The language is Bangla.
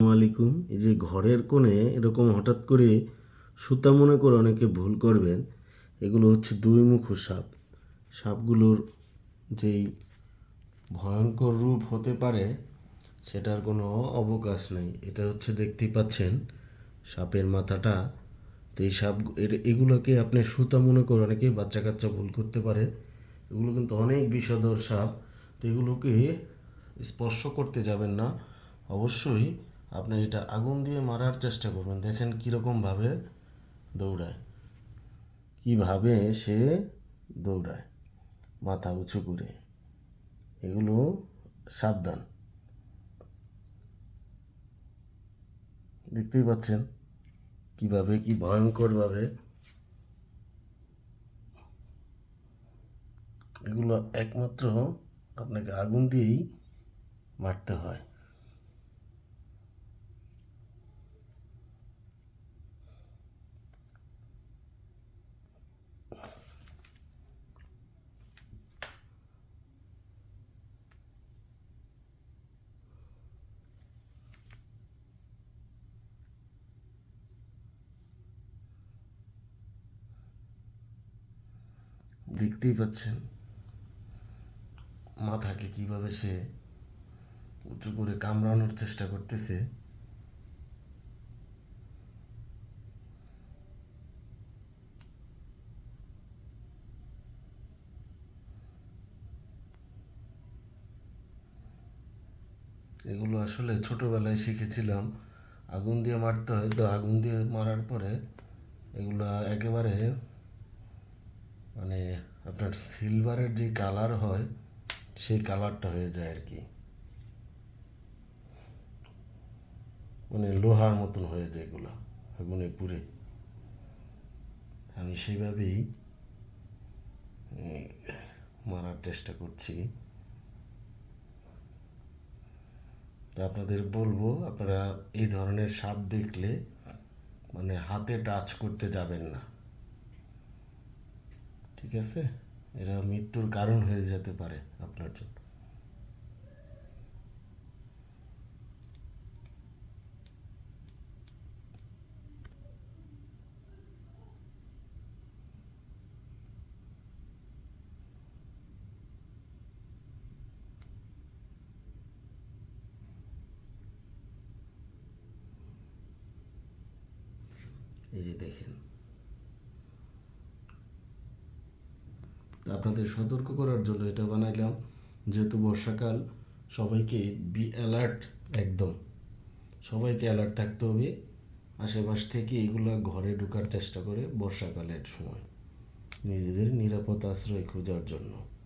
আলাইকুম। এই যে ঘরের কোণে এরকম হঠাৎ করে সুতা মনে করে অনেকে ভুল করবেন, এগুলো হচ্ছে দুই মুখো সাপ। সাপগুলোর যেই ভয়ঙ্কর রূপ হতে পারে, সেটার কোনো অবকাশ নেই। এটা হচ্ছে দেখতেই পাচ্ছেন সাপের মাথাটা। তো এই সাপ এগুলোকে আপনি সুতা মনে করে অনেকেই বাচ্চা কাচ্চা ভুল করতে পারে। এগুলো কিন্তু অনেক বিষধর সাপ। তো এগুলোকে স্পর্শ করতে যাবেন না। অবশ্যই আপনি এটা আগুন দিয়ে মারার চেষ্টা করবেন। দেখেন কীরকমভাবে দৌড়ায়। কীভাবে সে দৌড়ায়। মাথা উঁচু করে। এগুলো সাবধান। দেখতেই পাচ্ছেন কীভাবে, কি ভয়ঙ্করভাবে এগুলো একমাত্র আপনাকে আগুন দিয়েই মারতে হয়। দেখতেই পাচ্ছেন মাথাকে কীভাবে সে উঁচু করে কামড়ানোর চেষ্টা করতেছে। এগুলো আসলে ছোটবেলায় শিখেছিলাম। আগুন দিয়ে মারতে হয়, তো আগুন দিয়ে মারার পরে এগুলো একেবারে মানে আপনার সিলভারের যে কালার হয়, সেই কালারটা হয়ে যায় আর কি। মানে লোহার মতন হয়ে যায় এগুলো, আগুনে পুড়ে। আমি সেইভাবেই মারার চেষ্টা করছি। তো আপনাদের বলব, আপনারা এই ধরনের সাপ দেখলে মানে হাতে টাচ করতে যাবেন না। ঠিক আছে? এরা মৃত্যুর কারণ হয়ে যেতে পারে আপনার জন্য। এই যে দেখেন আপনাদের সতর্ক করার জন্য এটা বানাইলাম। যেহেতু বর্ষাকাল, সবাইকে বি অ্যালার্ট একদম। সবাইকে অ্যালার্ট থাকতে হবে। আশেপাশ থেকে এগুলো ঘরে ঢুকার চেষ্টা করে বর্ষাকালের সময়। নিজেদের নিরাপদ আশ্রয় খোঁজার জন্য।